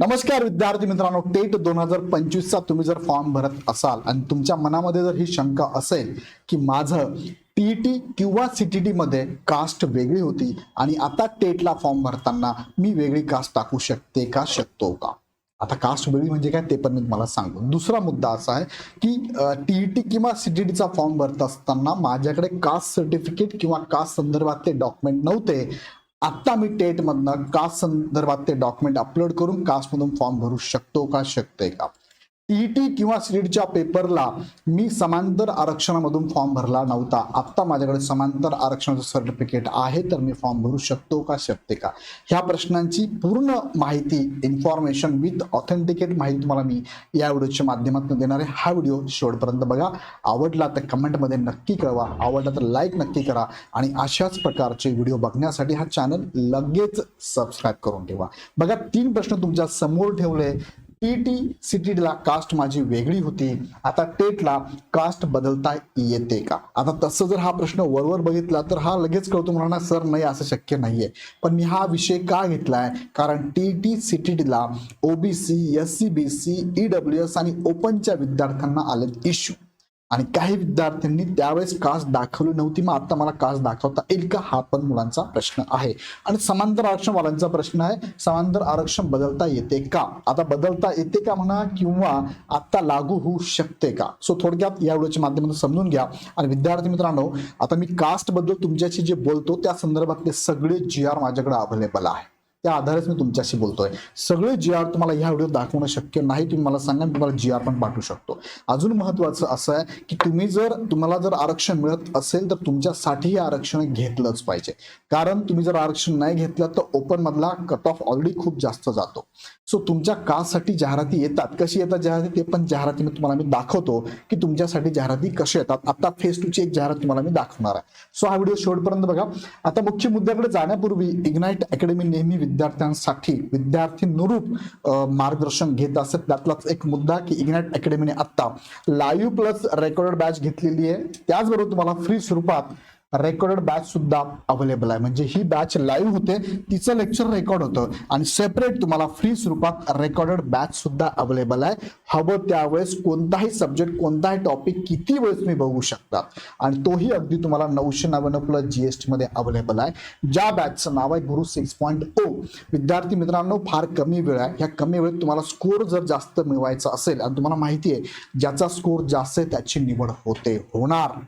नमस्कार विद्यार्थी मित्रांनो टेट दोन हजार पंचवीसचा तुम्ही जर फॉर्म भरत असाल आणि तुमच्या मनामध्ये जर ही शंका असेल की माझं टीईटी किंवा सीटीटी मध्ये कास्ट वेगळी होती आणि आता टेटला फॉर्म भरताना मी वेगळी कास्ट टाकू शकते का शकतो का? आता कास्ट वेगळी म्हणजे काय ते पण मी तुम्हाला सांगतो. दुसरा मुद्दा असा आहे की टीईटी किंवा सीटीटीचा फॉर्म भरत असताना माझ्याकडे कास्ट सर्टिफिकेट किंवा कास्ट संदर्भातले डॉक्युमेंट नव्हते. आत्ता मी टेटमधनं कास्ट संदर्भात ते डॉक्युमेंट अपलोड करून कास्टमधून फॉर्म भरू शकतो का शकते का? ईटी किंवा सीडच्या पेपरला मी समांतर आरक्षणामधून फॉर्म भरला नव्हता. आत्ता माझ्याकडे समांतर आरक्षणाचं सर्टिफिकेट आहे तर मी फॉर्म भरू शकतो का शकते का? ह्या प्रश्नांची पूर्ण माहिती इन्फॉर्मेशन विथ ऑथेंटिकेट माहिती तुम्हाला मी या व्हिडिओच्या माध्यमातून देणार आहे. हा व्हिडिओ शेवटपर्यंत बघा. आवडला तर कमेंटमध्ये नक्की कळवा. आवडला तर लाईक नक्की करा. आणि अशाच प्रकारचे व्हिडिओ बघण्यासाठी हा चॅनल लगेच सबस्क्राईब करून ठेवा. बघा तीन प्रश्न तुमच्यासमोर ठेवले. टीटी सीटीला कास्ट माझी वेगळी होती. आता टेटला कास्ट बदलता येते का? आता तसं जर हा प्रश्न वरवर बघितला तर हा लगेच कळतो म्हणा सर नाही असं शक्य नाहीये. पण मी हा विषय का घेतलाय? कारण टी टी सी टी टीला OBC S C B C E W S आणि ओपनच्या विद्यार्थ्यांना आलेत इश्यू आणि काही विद्यार्थ्यांनी त्यावेळेस कास्ट दाखवली नव्हती मग आता मला कास्ट दाखवता येईल का? हा पण मुलांचा प्रश्न आहे. आणि समांतर आरक्षण वाल्यांचा प्रश्न आहे समांतर आरक्षण बदलता येते का? आता बदलता येते का म्हणा किंवा आता लागू होऊ शकते का? सो थोडक्यात या व्हिडिओच्या माध्यमातून समजून घ्या. आणि विद्यार्थी मित्रांनो आता मी कास्टबद्दल तुमच्याशी जे बोलतो त्या संदर्भातले सगळे जी आर माझ्याकडे अवेलेबल आहे. त्या आधारेच मी तुमच्याशी बोलतोय. सगळे जी आर तुम्हाला ह्या व्हिडिओ दाखवणं शक्य नाही तुम्ही मला सांगा मी तुम्हाला जी आर पण पाठवू शकतो. अजून महत्वाचं असं आहे की तुम्ही जर तुम्हाला जर आरक्षण मिळत असेल तर तुमच्यासाठी हे आरक्षण घेतलंच पाहिजे. कारण तुम्ही जर आरक्षण नाही घेतलं तर ओपन मधला कट ऑफ ऑलरेडी खूप जास्त जातो. सो तुमच्या कासाठी जाहिराती येतात. कशी येतात जाहिराती? ते पण जाहिराती मी तुम्हाला मी दाखवतो की तुमच्यासाठी जाहिराती कशा येतात. आता फेस टू ची एक जाहिरात तुम्हाला मी दाखवणार आहे. सो हा व्हिडिओ शेवटपर्यंत बघा. आता मुख्य मुद्द्याकडे जाण्यापूर्वी इग्नाइट अकॅडमी नेहमी विद्यार्थ्यांसाठी विद्यार्थीनुरूप मार्गदर्शन घेत असत त्यातलाच एक मुद्दा की इग्नाइट अकॅडमीने आता लाईव्ह प्लस रेकॉर्डेड बॅच घेतलेली आहे. त्याचबरोबर तुम्हाला फ्री स्वरूपात रेकॉर्डेड बॅच सुद्धा अवेलेबल आहे. म्हणजे ही बॅच लाईव्ह होते तिचं लेक्चर रेकॉर्ड होतं. आणि सेपरेट तुम्हाला फ्री स्वरूपात रेकॉर्डेड बॅच सुद्धा अवेलेबल आहे. हवं त्यावेळेस कोणताही सब्जेक्ट कोणताही टॉपिक किती वेळेस तुम्ही बघू शकता. आणि तोही अगदी तुम्हाला नऊशे नव्याण्णव प्लस जीएसटी मध्ये अवेलेबल आहे. ज्या बॅचचं नाव आहे गुरु सिक्स पॉईंट ओ विद्यार्थी मित्रांनो फार कमी वेळ आहे. ह्या कमी वेळेत तुम्हाला स्कोर जर जास्त मिळवायचा असेल आणि तुम्हाला माहिती आहे ज्याचा स्कोर जास्त आहे त्याची निवड होते होणार.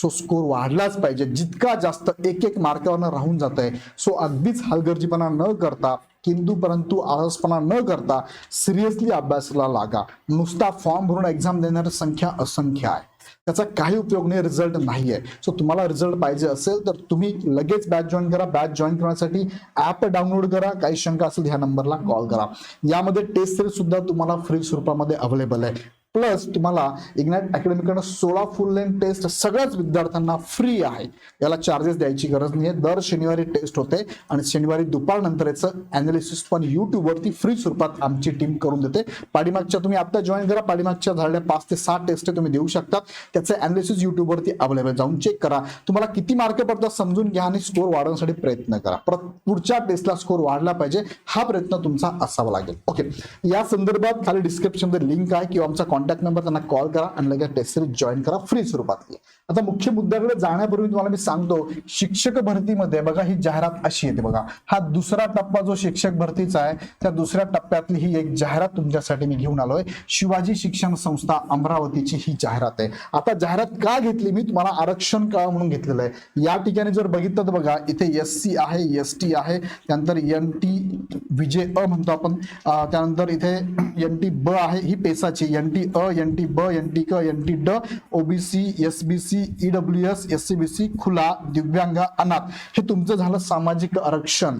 सो स्कोर वाढलाच पाहिजे. जितका जास्त एक एक मार्कावरनं राहून जात आहे सो अगदीच हलगर्जीपणा न करता किंतु परंतु आळसपणा न करता सिरियसली अभ्यासाला लागा. नुसता फॉर्म भरून एक्झाम देणारी संख्या असंख्य आहे. त्याचा काही उपयोग नाही रिझल्ट नाही आहे सो तुम्हाला रिझल्ट पाहिजे असेल तर तुम्ही लगेच बॅच जॉईन करा. बॅच जॉईन करण्यासाठी ऍप डाउनलोड करा. काही शंका असेल ह्या नंबरला कॉल करा. यामध्ये टेस्ट सिरीज सुद्धा तुम्हाला फ्री स्वरूपामध्ये अवेलेबल आहे. प्लस तुम्हाला इग्नाइट अकॅडमीकडनं सोळा फुल लेन टेस्ट सगळ्याच विद्यार्थ्यांना फ्री आहे. याला चार्जेस द्यायची गरज नाही आहे दर शनिवारी टेस्ट होते आणि शनिवारी दुपारनंतर याचं अनालिसिस पण युट्यूबवरती फ्री स्वरूपात आमची टीम करून देते. पाठीमागच्या तुम्ही आता जॉईन करा. पाठीमागच्या झालेल्या पाच ते सात टेस्ट तुम्ही देऊ शकता. त्याचं अनालिसिस युट्यूबवरती अवेलेबल जाऊन चेक करा. तुम्हाला किती मार्क पडतात समजून घ्या आणि स्कोर वाढवण्यासाठी प्रयत्न करा. परत पुढच्या टेस्टला स्कोर वाढला पाहिजे. हा प्रयत्न तुमचा असावा लागेल. ओके या संदर्भात खाली डिस्क्रिप्शनमध्ये लिंक आहे किंवा आमचा कॉन्टॅक्ट नंबर त्यांना कॉल करा आणि लगेच टेस्ट सिरीज जॉईन करा फ्री स्वरूपातली आता मुख्य मुद्द्याकडे जाण्यापूर्वी तुम्हाला मी सांगतो शिक्षक भरतीमध्ये बघा ही जाहिरात अशी येते बघा. हा दुसरा टप्पा जो शिक्षक भरतीचा आहे त्या दुसऱ्या टप्प्यातली ही एक जाहिरात तुमच्यासाठी मी घेऊन आलोय. शिवाजी शिक्षण संस्था अमरावतीची ही जाहिरात आहे. आता जाहिरात का घेतली? मी तुम्हाला आरक्षण का म्हणून घेतलेलं आहे? या ठिकाणी जर बघितलं तर बघा इथे एस सी आहे एस टी आहे त्यानंतर एन टी विजय अ म्हणतो आपण. त्यानंतर इथे एन टी ब आहे ही पेसाची एन टी अ एन टी ब एन टी क एन टी ड OBC S B C E W S S C B C खुला दिव्यांग अनाथ. हे तुमचं झालं सामाजिक आरक्षण.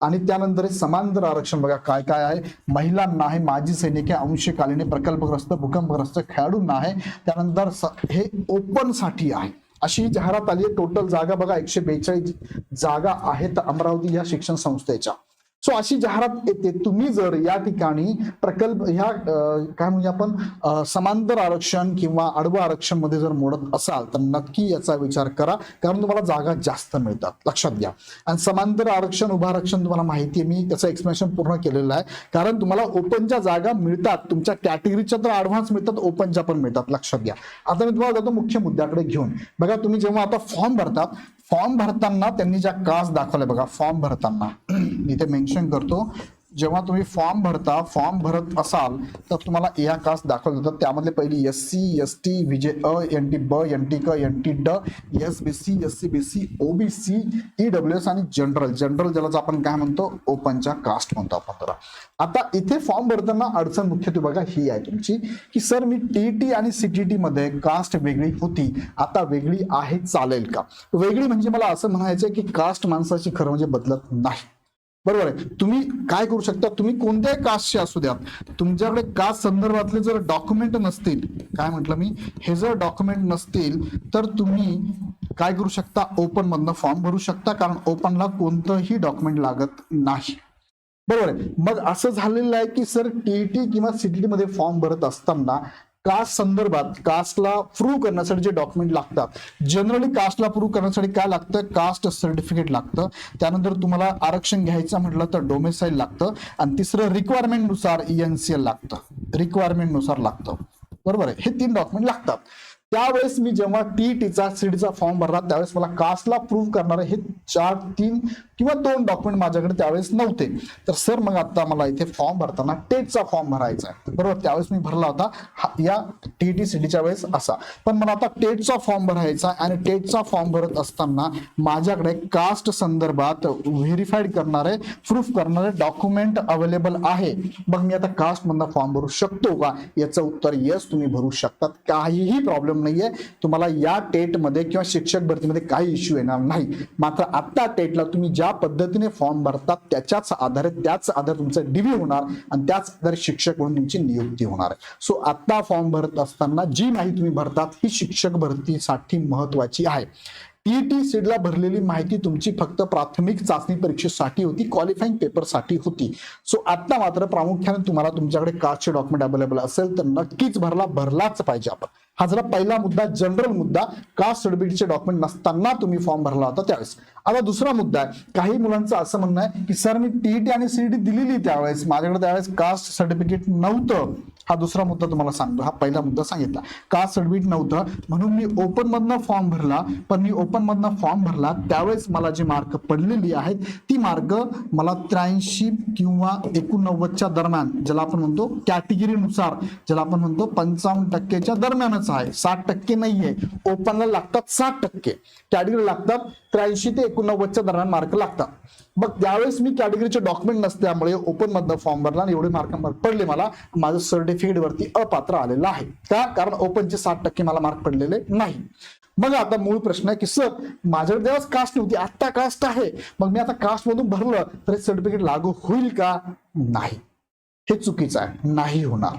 आणि त्यानंतर समांतर आरक्षण बघा काय काय आहे. महिलांना आहे माजी सैनिक आहे अंशकालीन प्रकल्पग्रस्त भूकंपग्रस्त खेळाडूंना आहे त्यानंतर हे ओपनसाठी आहे. अशी जाहिरात आली आहे. टोटल जागा बघा एकशे बेचाळीस जागा आहेत अमरावती या शिक्षण संस्थेच्या. सो अशी जाहिरात येते. तुम्ही जर या ठिकाणी प्रकल्प ह्या काय म्हणजे आपण समांतर आरक्षण किंवा आडवं आरक्षणमध्ये जर मोडत असाल तर नक्की याचा विचार करा. कारण तुम्हाला जागा जास्त मिळतात. लक्षात घ्या. आणि समांतर आरक्षण उभं आरक्षण तुम्हाला माहिती आहे. मी त्याचं एक्सप्लेनेशन पूर्ण केलेलं आहे. कारण तुम्हाला ओपनच्या जागा मिळतात तुमच्या कॅटेगरीच्या तर ऍडव्हान्स मिळतात ओपनच्या पण मिळतात. लक्षात घ्या. आता मी तुम्हाला जातो मुख्य मुद्द्याकडे घेऊन. बघा तुम्ही जेव्हा आता फॉर्म भरतात फॉर्म भरताना त्यांनी ज्या कास्ट दाखवल्या बघा फॉर्म भरताना. इथे मेन्शन करतो. जेव्हा तुम्ही फॉर्म भरता फॉर्म भरत असाल तर तुम्हाला या कास्ट दाखवत जातात त्यामधले पहिली S C S T V J अ एन टी ब एन टी क एन टी ड S B C S C B C O B C E W S आणि जनरल जनरल ज्याला आपण काय म्हणतो? ओपनच्या कास्ट म्हणतो आपण त्याला. आता इथे फॉर्म भरताना अडचण मुख्यत्वे बघा ही आहे तुमची की सर मी टी टी आणि सी टी मध्ये कास्ट वेगळी होती. आता वेगळी आहे चालेल का? वेगळी म्हणजे मला असं म्हणायचं की कास्ट माणसाची खरं म्हणजे बदलत नाही. बरोबर आहे. तुम्ही काय करू शकता? तुम्ही कोणत्याही कास्टचे असू द्या तुमच्याकडे कास्ट संदर्भातले जर डॉक्युमेंट नसतील काय म्हटलं मी? हे जर डॉक्युमेंट नसतील तर तुम्ही काय करू शकता? ओपन मधनं फॉर्म भरू शकता कारण ओपनला कोणतंही डॉक्युमेंट लागत नाही. बरोबर आहे. मग असं झालेलं आहे की सर टीईटी किंवा सीटीटी मध्ये फॉर्म भरत असताना कास्ट संदर्भात कास्टला प्रूव्ह करण्यासाठी जे डॉक्युमेंट लागतात. जनरली कास्टला प्रूव्ह करण्यासाठी काय लागतं? कास्ट सर्टिफिकेट लागतं. त्यानंतर तुम्हाला आरक्षण घ्यायचं म्हटलं तर डोमेसाईल लागतं. आणि तिसरं रिक्वायरमेंटनुसार एल लागतं. रिक्वायरमेंटनुसार लागतं. बरोबर आहे? हे तीन डॉक्युमेंट लागतात. त्यावेळेस मी जेव्हा टी टीचा सीडीचा फॉर्म भरला त्यावेळेस मला कास्टला प्रूव्ह करणारे हे चार तीन किंवा दोन डॉक्युमेंट माझ्याकडे त्यावेळेस नव्हते. तर सर मग आता मला इथे फॉर्म भरताना टेटचा फॉर्म भरायचा आहे. बरोबर? त्यावेळेस मी भरला होता. या टी टी सी डीच्या वेळेस असा. पण मला आता टेटचा फॉर्म भरायचा आहे आणि टेटचा फॉर्म भरत असताना माझ्याकडे कास्ट संदर्भात व्हेरीफाईड करणारे प्रूफ करणारे डॉक्युमेंट अवेलेबल आहे. मग मी आता कास्टमधला फॉर्म भरू शकतो का? याचं उत्तर येस तुम्ही भरू शकतात. काहीही प्रॉब्लेम नाहीये. तुम्हाला या टेटमध्ये किंवा शिक्षक भरतीमध्ये काही इश्यू येणार नाही. मात्र आता टेटला तुम्ही ज्या पद्धतीने फॉर्म भरतात त्याच्याच आधारे त्याच आधारे तुमचं डिव्ही होणार आणि त्याच आधारे शिक्षक म्हणून तुमची नियुक्ती होणार आहे. सो आता फॉर्म भरत असताना जी माहिती तुम्ही भरतात ही शिक्षक भरतीसाठी महत्वाची आहे. टीईटी सीडला भरलेली माहिती तुमची फक्त प्राथमिक चाचणी परीक्षेसाठी होती क्वालिफाईंग पेपरसाठी होती. सो आता मात्र प्रामुख्याने तुम्हाला तुमच्याकडे कास्टचे डॉक्युमेंट अवेलेबल असेल तर नक्कीच भरला भरलाच पाहिजे आपण. हा जरा पहिला मुद्दा जनरल मुद्दा कास्ट सर्टिफिकेटचे डॉक्युमेंट नसताना तुम्ही फॉर्म भरला होता त्यावेळेस. आता दुसरा मुद्दा आहे काही मुलांचं असं म्हणणं आहे की सर मी टीईटी आणि सीईटी दिलेली त्यावेळेस माझ्याकडे त्यावेळेस कास्ट सर्टिफिकेट नव्हतं. हा दुसरा मुद्दा तुम्हाला सांगतो. हा पहिला मुद्दा सांगितला. का सर्टिफिकेट नव्हतं? म्हणून मी ओपन मधनं फॉर्म भरला. पण मी ओपन मधनं फॉर्म भरला. त्यावेळेस मला जी मार्क पडलेली आहेत ती मार्क मला त्र्याऐंशी किंवा एकोणनव्वदच्या दरम्यान ज्याला आपण म्हणतो कॅटेगरीनुसार ज्याला आपण म्हणतो पंचावन्न टक्केच्या दरम्यानच आहे. साठ टक्के नाहीये. ओपनला लागतात साठ टक्के. कॅटेगरी लागतात त्र्याऐंशी ते एकोणनव्वदच्या दरम्यान मार्क लागतात. मग त्यावेळेस मी कॅटेगरीचे डॉक्युमेंट नसल्यामुळे ओपन मधनं फॉर्म भरला आणि एवढे मार्क पडले मला. माझं सर्टिफिकेट वरती अपात्र आलेलं आहे. का कारण ओपनचे साठ टक्के मला मार्क पडलेले नाही. मग आता मूळ प्रश्न आहे की सर माझ्याकडे तेव्हाच कास्ट नव्हती आत्ता कास्ट आहे. मग मी आता कास्ट मधून भरलं तर सर्टिफिकेट लागू होईल का? नाही. हे चुकीचं आहे. नाही होणार.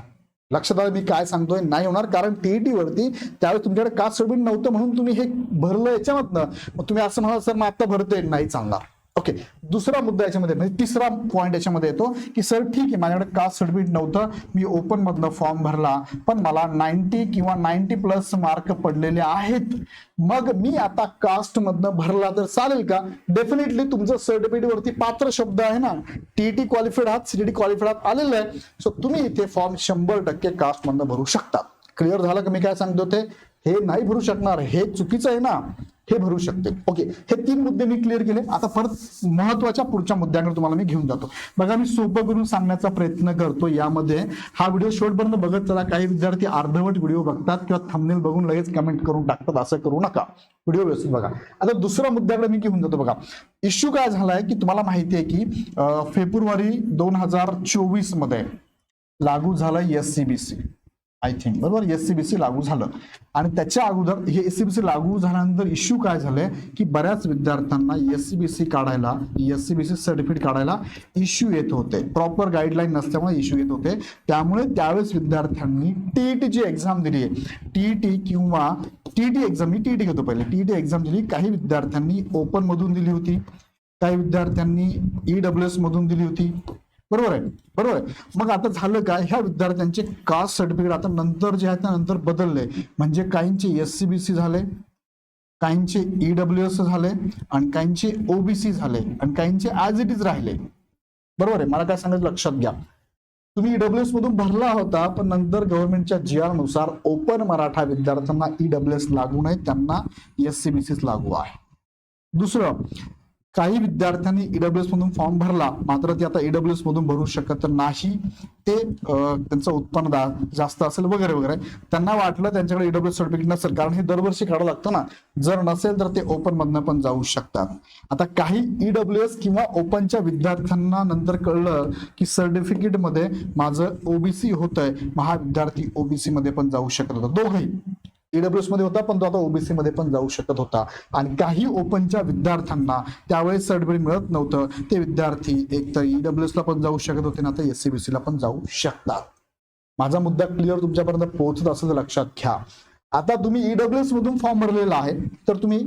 लक्षात आलं मी काय सांगतोय? नाही होणार. कारण टीईटी वरती त्यावेळेस तुमच्याकडे कास्ट सर्टिफिकेट नव्हतं म्हणून तुम्ही हे भरलं याच्यामधनं. मग तुम्ही असं म्हणाल सर मग आता भरतोय. नाही चालणार. ओके दुसरा मुद्दा याच्यामध्ये म्हणजे तिसरा पॉईंट याच्यामध्ये येतो की सर ठीक आहे माझ्याकडे कास्ट सर्टिफिकेट नव्हतं. मी ओपन मधनं फॉर्म भरला. पण मला नाईन्टी किंवा नाईन्टी प्लस मार्क पडलेले आहेत. मग मी आता कास्ट मधनं भरला तर चालेल का? डेफिनेटली तुमचं सर्टिफिकेट वरती पात्र शब्द आहे ना. टीटी क्वालिफाईड आहात सीटीटी क्वालिफाईड आहात आलेलं आहे. सो तुम्ही इथे फॉर्म शंभर टक्के कास्ट मधनं भरू शकता. क्लिअर झालं का मी काय सांगतो ते? हे नाही भरू शकणार. हे चुकीचं आहे ना. हे भरू शकते. ओके हे तीन मुद्दे मी क्लिअर केले. आता परत महत्त्वाच्या पुढच्या मुद्द्याकडे तुम्हाला मी घेऊन जातो. बघा मी सोपं करून सांगण्याचा प्रयत्न करतो यामध्ये. हा व्हिडिओ शेवटपर्यंत बघत चला. काही विद्यार्थी अर्धवट व्हिडिओ बघतात किंवा थंबनेल बघून लगेच कमेंट करून टाकतात. असं करू नका. व्हिडिओ व्यवस्थित बघा. आता दुसऱ्या मुद्द्याकडे मी घेऊन जातो बघा. इश्यू काय झालाय की तुम्हाला माहिती आहे की फेब्रुवारी दोन हजार चोवीसमध्ये लागू झालं S C B C I think बरोबर? एस सी बी सी लागू झालं. आणि त्याच्या अगोदर हे एस सी बी सी लागू झाल्यानंतर इश्यू काय झालंय की बऱ्याच विद्यार्थ्यांना एस सी बी सी काढायला S C B C certificate काढायला इश्यू येत होते. प्रॉपर गाईडलाईन नसल्यामुळे इश्यू येत होते. त्यामुळे त्यावेळेस विद्यार्थ्यांनी टीईटी जी एक्झाम दिली आहे. टीईटी किंवा टीईटी एक्झाम मी टीईटी घेतो पहिले. टीईटी एक्झाम दिली काही विद्यार्थ्यांनी ओपन मधून दिली होती. काही विद्यार्थ्यांनी ईडब्ल्यू एस मधून दिली होती. बरोबर आहे बरोबर आहे. मग आता झालं काय? ह्या विद्यार्थ्यांचे कास्ट सर्टिफिकेट आता नंतर जे आहे त्या नंतर बदलले. म्हणजे काहींचे एस सी बी सी झाले काहींचे ईडब्ल्यू एस झाले आणि काहींचे ओबीसी झाले आणि काहींचे ॲज इट इज राहिले. बरोबर आहे? मला काय सांगायचं लक्षात घ्या. तुम्ही ईडब्ल्यू एस मधून भरला होता पण नंतर गव्हर्नमेंटच्या जी आरनुसार ओपन मराठा विद्यार्थ्यांना ईडब्ल्यू एस लागू नये त्यांना एस सी बी सी लागू आहे. दुसरं काही विद्यार्थ्यांनी ईडब्ल्यूएस मधून फॉर्म भरला मात्र ते आता ईडब्ल्यूएस मधून भरू शकत नाही. ते त्यांचं उत्पन्न दा- जास्त असेल वगैरे वगैरे. त्यांना वाटलं त्यांच्याकडे ईडब्ल्यूएस सर्टिफिकेट नसेल कारण हे दरवर्षी काढावं लागतं ना. जर नसेल तर ते ओपन मधनं पण जाऊ शकतात. आता काही ईडब्ल्यूएस किंवा ओपनच्या विद्यार्थ्यांना नंतर कळलं की सर्टिफिकेटमध्ये माझं ओबीसी होतंय. महाविद्यार्थी विद्यार्थी ओबीसी मध्ये पण जाऊ शकत होता. दोघही. ईडब्ल्यूएसमध्ये होता पण तो आता ओबीसी मध्ये पण जाऊ शकत होता. आणि काही ओपनच्या विद्यार्थ्यांना त्यावेळेस सर्टिफिकेट मिळत नव्हतं. ते विद्यार्थी एक तर ईडब्ल्यूएस ला पण जाऊ शकत होते ना आता एससीबीसी ला पण जाऊ शकतात. माझा मुद्दा क्लिअर तुमच्यापर्यंत पोहोचत असेल तर लक्षात घ्या. आता तुम्ही ईडब्ल्यूएस मधून फॉर्म भरलेला आहे तर तुम्ही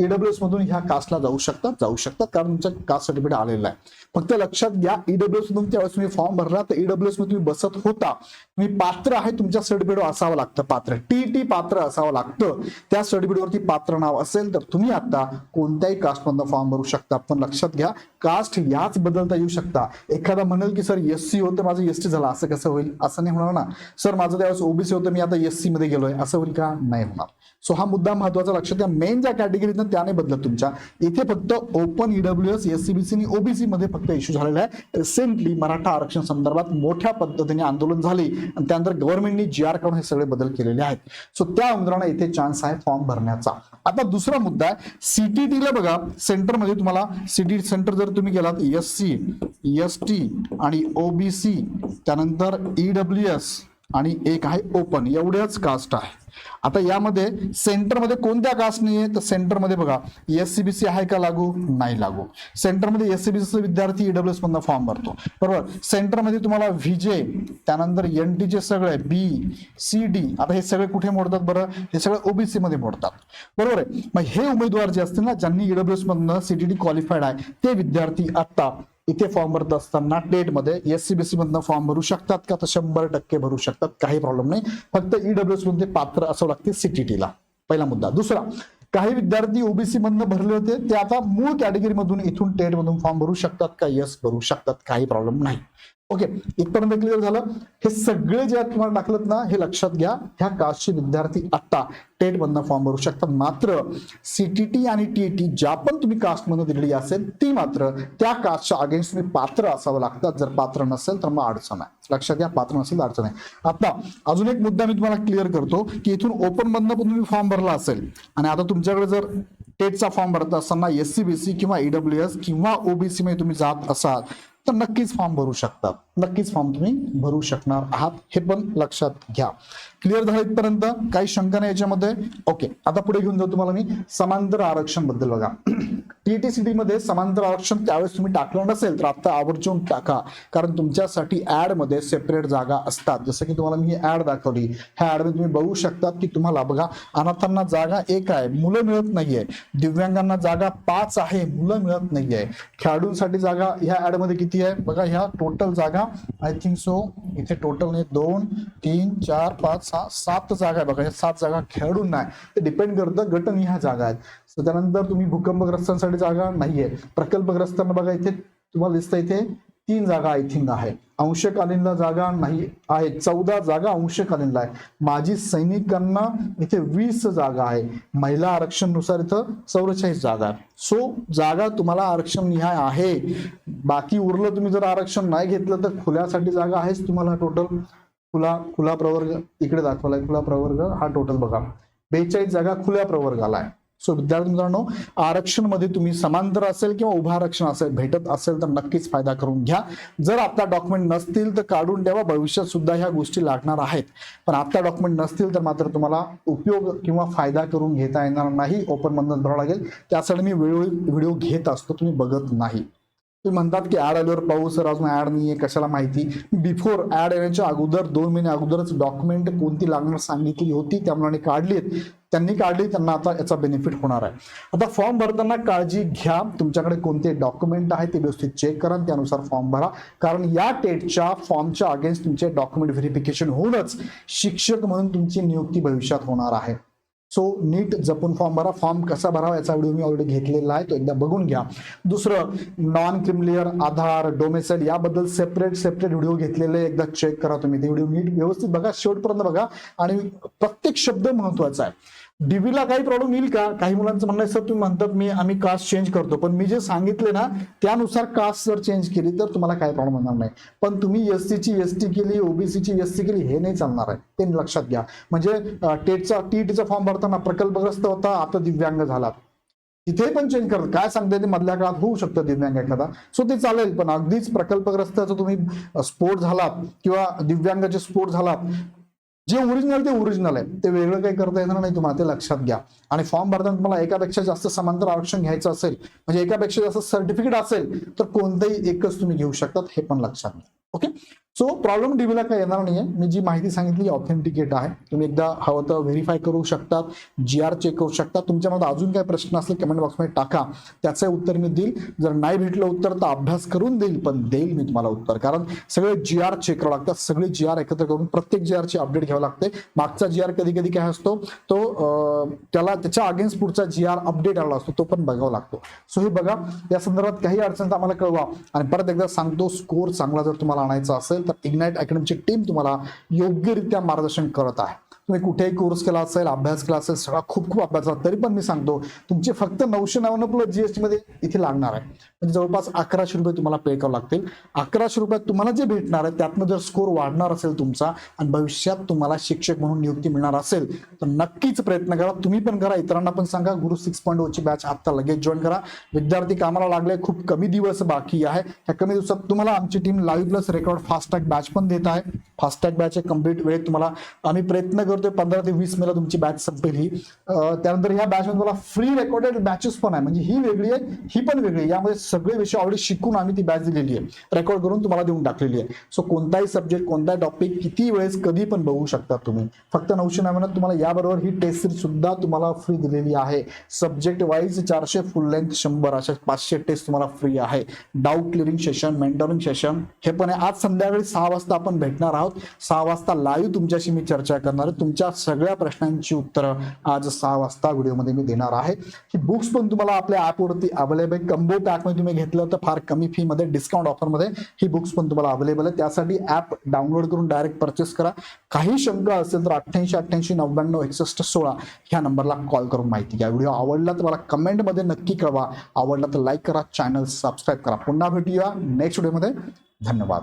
ईडब्ल्यूएस मधून ह्या कास्टला जाऊ शकता जाऊ शकतात कारण तुमचं कास्ट सर्टिफिकेट आलेलं आहे. फक्त लक्षात घ्या ईडब्ल्यूएस मधून त्यावेळेस तुम्ही फॉर्म भरला तर ईडब्ल्यूएसमध्ये तुम्ही बसत होता. तुम्ही पात्र आहे तुमच्या सर्टिफिकेट असावं लागतं पात्र. टी टी पात्र असावं लागतं. त्या सर्टिफिकेटवरती पात्र नाव असेल तर तुम्ही आता कोणत्याही कास्टमधनं फॉर्म भरू शकता. पण लक्षात घ्या कास्ट याच बदलता येऊ शकता. एखादा म्हणेल की सर एस सी होतं माझं एस टी झालं. असं कसं होईल? असं नाही होणार ना. सर माझं त्यावेळेस ओबीसी होतं. मी आता एस सी मध्ये गेलोय. असं होईल का? नाही होणार. सो हा मुद्दा महत्त्वाचा लक्षात घ्या. मेन ज्या कॅटेगरीत त्याने बदलत तुमच्या. इथे फक्त open E W S SCBC आणि ओबीसी मध्ये फक्त इश्यू झालेला आहे. रिसेंटली मराठा आरक्षण संदर्भात मोठ्या पद्धतीने आंदोलन झाले. आणि त्यानंतर गव्हर्नमेंटनी जी आर काढून हे सगळे बदल केलेले आहेत. सो त्या उंदरांना इथे चान्स आहे फॉर्म भरण्याचा. आता दुसरा मुद्दा आहे सीटीटीला बघा सेंटरमध्ये तुम्हाला सिटी सेंटर जर तुम्ही गेलात एस सी एस टी आणि ओबीसी त्यानंतर ईडब्ल्यू एस आणि एक आहे ओपन एवढ्याच कास्ट आहे. आता यामध्ये सेंटरमध्ये कोणत्या कास्ट नाही आहे तर सेंटरमध्ये बघा एस सी बी सी आहे का लागू? नाही लागू. सेंटरमध्ये एस सी बी सी विद्यार्थी ईडब्ल्यूएस मधनं फॉर्म भरतो. बरोबर? सेंटरमध्ये तुम्हाला व्हीजे त्यानंतर एन टीचे सगळे बी सी डी आता हे सगळे कुठे मोडतात बरं? हे सगळे ओबीसी मध्ये मोडतात. बरोबर आहे? मग हे उमेदवार जे असतील ना ज्यांनी ईडब्ल्यूएस मधनं डी क्वालिफाईड आहे ते विद्यार्थी आता इथे फॉर्म भरत असताना टेटमध्ये एस सी बी सी मधनं फॉर्म भरू शकतात का? तर शंभर टक्के भरू शकतात. काही प्रॉब्लेम नाही. फक्त ईडब्ल्यूएसमध्ये पात्र असं लागते सीटीटीला पहिला मुद्दा. दुसरा काही विद्यार्थी ओबीसी मधनं भरले होते ते आता मूळ कॅटेगरीमधून इथून टेट मधून फॉर्म भरू शकतात का? यस भरू शकतात. काही प्रॉब्लेम नाही. ओके इथपर्यंत क्लिअर झालं. हे सगळे जे तुम्हाला टाकलं ना हे लक्षात घ्या. ह्या कास्टचे विद्यार्थी आता टेट मधनं फॉर्म भरू शकतात. मात्र सीटीटी आणि टीटी ज्या पण तुम्ही कास्ट मधून दिलेली असेल ती मात्र त्या कास्टच्या अगेन्स्ट तुम्ही पात्र असावं लागतात. जर पात्र नसेल तर मग अडचण आहे. लक्षात घ्या पात्र नसेल तर अडचण आहे. आता अजून एक मुद्दा मी तुम्हाला क्लिअर करतो की इथून ओपन मधनं पण तुम्ही फॉर्म भरला असेल आणि आता तुमच्याकडे जर टेटचा फॉर्म भरत असताना एस सी बी सी किंवा ईडब्ल्यू एस किंवा ओबीसी मध्ये तुम्ही जात असाल तर नक्कीच फॉर्म भरू शकतात नक्कीच फॉर्म तुम्ही भरू शकणार आहात. हे पण लक्षात घ्या. क्लिअर झालं इथपर्यंत? काही शंका नाही याच्यामध्ये? ओके आता पुढे घेऊन जाऊ तुम्हाला मी. समांतर आरक्षणबद्दल बघा. टीटीसीटी मध्ये समांतर आरक्षण त्यावेळेस तुम्ही टाकलं नसेल तर आता आवर्जून टाका. कारण तुमच्यासाठी ऍडमध्ये सेपरेट जागा असतात. जसं की तुम्हाला मी ऍड दाखवली. ह्या ऍडमध्ये तुम्ही बघू शकता की तुम्हाला बघा अनाथांना जागा एक आहे मुलं मिळत नाहीये. दिव्यांगांना जागा पाच आहे मुलं मिळत नाहीये. खेळाडूंसाठी जागा ह्या ऍडमध्ये किती आहे? बघा ह्या टोटल जागा आय थिंक सो इथे टोटल दोन तीन चार पाच सा सात जागा आहे बघा या सात जागा खेळाडूंना आहे ते डिपेंड करतं गटन ह्या जागा आहेत. त्यानंतर तुम्ही भूकंपग्रस्तांसाठी जागा नाहीये. प्रकल्पग्रस्तांना बघा इथे तुम्हाला दिसतं इथे तीन जागा आय थिंक आहे. अंशकालीनला जागा नाही आहे. चौदा जागा अंशकालीनला आहे. माजी सैनिकांना इथे वीस जागा आहे. महिला आरक्षणनुसार इथं चौवेचाळीस जागा आहे सो जागा तुम्हाला आरक्षण निहाय आहे. बाकी उरलं तुम्ही जर आरक्षण नाही घेतलं तर खुल्यासाठी जागा आहेच तुम्हाला टोटल खुला खुला प्रवर्ग इकडे दाखवलाय. खुला प्रवर्ग हा टोटल बघा. बेचाळीस जागा खुल्या प्रवर्गाला आहे. सो विद्यार्थी मित्रांनो आरक्षणमध्ये तुम्ही समांतर असेल किंवा उभा आरक्षण असेल भेटत असेल तर नक्कीच फायदा करून घ्या. जर आता डॉक्युमेंट नसतील तर काढून ठेवा भविष्यात सुद्धा ह्या गोष्टी लागणार आहेत. पण आता डॉक्युमेंट नसतील तर मात्र तुम्हाला उपयोग किंवा फायदा करून घेता येणार नाही. ओपन मधून भरावं लागेल. त्यासाठी मी वेळोवेळी व्हिडिओ घेत असतो. तुम्ही बघत नाही. तुम्ही म्हणतात की ऍड आल्यावर पाहू सर अजून ऍड आहे कशाला माहिती? बिफोर ऍड येण्याच्या अगोदर दोन महिने अगोदरच डॉक्युमेंट कोणती लागणार सांगितली होती त्यामुळे काढली त्यांनी काढली त्यांना आता याचा बेनिफिट होणार आहे. आता फॉर्म भरताना काळजी घ्या. तुमच्याकडे कोणते डॉक्युमेंट आहे ते व्यवस्थित चेक करा त्यानुसार फॉर्म भरा. कारण या टेटच्या फॉर्मच्या अगेन्स्ट तुमचे डॉक्युमेंट व्हेरिफिकेशन होऊनच शिक्षक म्हणून तुमची नियुक्ती भविष्यात होणार आहे. सो नीट जपून फॉर्म भरा. फॉर्म कसा भरावा याचा व्हिडिओ मी ऑलरेडी घेतलेला आहे. तो एकदा बघून घ्या. दुसरं non creamy layer Aadhaar domicile याबद्दल सेपरेट सेपरेट व्हिडिओ घेतलेले एकदा चेक करा तुम्ही. ते व्हिडिओ नीट व्यवस्थित बघा. शेवटपर्यंत बघा. आणि प्रत्येक शब्द महत्त्वाचा आहे. डीबीला काही प्रॉब्लेम येईल का? काही मुलांचं म्हणणं सर तुम्ही म्हणतात मी आम्ही कास्ट चेंज करतो. पण मी जे सांगितले ना त्यानुसार कास्ट जर चेंज केली तर तुम्हाला काही प्रॉब्लेम होणार नाही. पण तुम्ही एस ची एस टी केली ओबीसीची एस टी केली हे नाही चालणार आहे. ते लक्षात घ्या. म्हणजे टेटचा टीईटीचा फॉर्म भरताना प्रकल्पग्रस्त होता आता दिव्यांग झाला तिथे पण चेंज करत काय सांगते ते मधल्या काळात होऊ शकतं दिव्यांग एखादा. सो ते चालेल पण अगदीच प्रकल्पग्रस्ताचा तुम्ही स्पोर्ट झालात किंवा दिव्यांगाचे स्पोर्ट झालात जे ओरिजिनल ते ओरिजिनल आहे. ते वेगळं काही करता येणार नाही तुम्हाला ते लक्षात घ्या. आणि फॉर्म भरताना तुम्हाला एकापेक्षा जास्त समांतर आरक्षण घ्यायचं असेल म्हणजे एकापेक्षा जास्त सर्टिफिकेट असेल तर कोणतंही एकच तुम्ही घेऊ शकतात हे पण लक्षात घ्या. ओके सो प्रॉब्लेम डीबीला काय येणार नाहीये. मी जी माहिती सांगितली ऑथेंटिकेट आहे. तुम्ही एकदा हवं तर व्हेरीफाय करू शकता जी आर चेक करू शकता तुमच्यामध्ये अजून काय प्रश्न असले कमेंट बॉक्समध्ये टाका. त्याचं उत्तर मी देईल. जर नाही भेटलं उत्तर तर अभ्यास करून देईल पण देईल मी तुम्हाला उत्तर. कारण सगळे जी आर चेक करावं लागतात सगळे जी आर एकत्र करून प्रत्येक जी आरची अपडेट घ्यावं लागते. मागचा जी आर कधी कधी काय असतो? तो त्याला त्याच्या अगेन्स्ट पुढचा जी आर अपडेट आला असतो तो पण बघावा लागतो. सो हे बघा या संदर्भात काही अडचण आम्हाला कळवा. आणि परत एकदा सांगतो स्कोर चांगला जर तुम्हाला आणायचा असेल तर इग्नाइट अकॅडमीची टीम तुम्हाला योग्यरित्या मार्गदर्शन करत आहे. तुम्ही कुठेही कोर्स केला असेल अभ्यास केला असेल सगळा खूप खूप अभ्यास तरी पण मी सांगतो तुमचे फक्त नऊशे नव्याण्णव प्लस जीएसटी मध्ये इथे लागणार आहे. म्हणजे जवळपास अकराशे रुपये तुम्हाला पे करावं लागतील. अकराशे रुपयात तुम्हाला जे भेटणार आहे त्यातनं जर स्कोर वाढणार असेल तुमचा आणि भविष्यात तुम्हाला शिक्षक म्हणून नियुक्ती मिळणार असेल तर नक्कीच प्रयत्न करा. तुम्ही पण करा इतरांना पण सांगा. गुरु सिक्स पॉईंट oh ची बॅच आता लगेच जॉईन करा. विद्यार्थी कामाला लागले खूप कमी दिवस बाकी आहे. त्या कमी दिवसात तुम्हाला आमची team live plus record fast track batch पण देत आहे. फास्टॅग बॅच कंप्लीट वेळेत तुम्हाला आम्ही प्रयत्न करतोय. पंधरा ते वीस मेला तुमची बॅच संपेल ही. त्यानंतर ह्या बॅचमध्ये तुम्हाला फ्री रेकॉर्डेड बॅचेस पण आहे. म्हणजे ही वेगळी आहे ही पण वेगळी आहे. यामध्ये सगळे विषय ऑलरेडी शिकून आम्ही ती बॅच दिलेली आहे. रेकॉर्ड करून तुम्हाला देऊन टाकलेली आहे. सो कोणताही सब्जेक्ट कोणताही टॉपिक किती वेळेस कधी पण बघू शकता तुम्ही. फक्त नऊशे नव्याण्णव तुम्हाला याबरोबर ही टेस्ट सिरीज सुद्धा तुम्हाला फ्री दिलेली आहे. सब्जेक्ट वाईज चारशे फुल लेंथ शंभर अशा पाचशे टेस्ट तुम्हाला फ्री आहे. Doubt clearing session mentoring session हे पण आहे. आज संध्याकाळी सहा वाजता आपण भेटणार आहोत. सहा वाजता लाईव्ह तुमच्याशी मी चर्चा करणार आहे. तुमच्या सगळ्या प्रश्नांची उत्तरं आज सहा वाजता व्हिडिओमध्ये मी देणार आहे. ही बुक्स पण तुम्हाला आपल्या ॲपवरती अवेलेबल कंबो पॅकमध्ये तुम्ही घेतलं तर फार कमी फीमध्ये डिस्काउंट ऑफरमध्ये ही बुक्स पण तुम्हाला अवेलेबल आहे त्यासाठी ॲप डाउनलोड करून डायरेक्ट परचेस करा. काही शंका असेल तर अठ्ठ्याऐंशी अठ्ठ्याऐंशी नव्याण्णव एकसष्ट सोळा ह्या नंबरला कॉल करून माहिती घ्या. व्हिडिओ आवडला तर मला कमेंटमध्ये नक्की कळवा. आवडला तर लाईक करा. चॅनल सबस्क्राईब करा. पुन्हा भेटूया नेक्स्ट व्हिडिओमध्ये धन्यवाद.